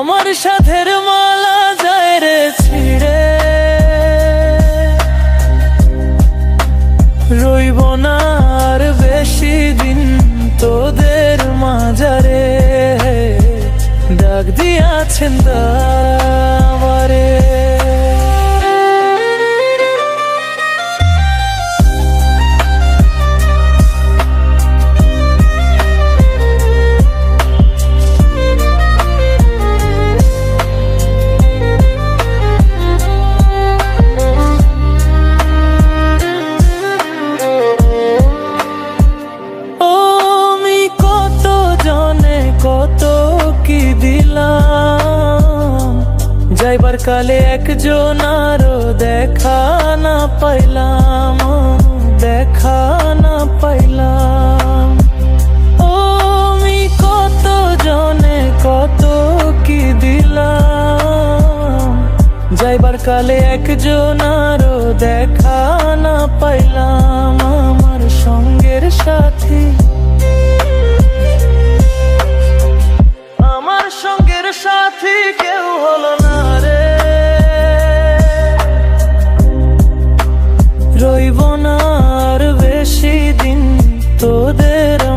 আমার সাথের মালা যায় রে ছিড়ে। রইব না আর বেশি দিন তোদের মাঝারে। ডাক দিয়াছেন দাবারে ও দিলাম। যাইবার কালে একজন আরও দেখা না পাইলাম, দেখা না পাইলাম। ও আমি কত জনে কত কি দিলাম। যাইবার কালে একজন আরও দেখা না পাইলাম রইব না আর বেশি দিন তোদের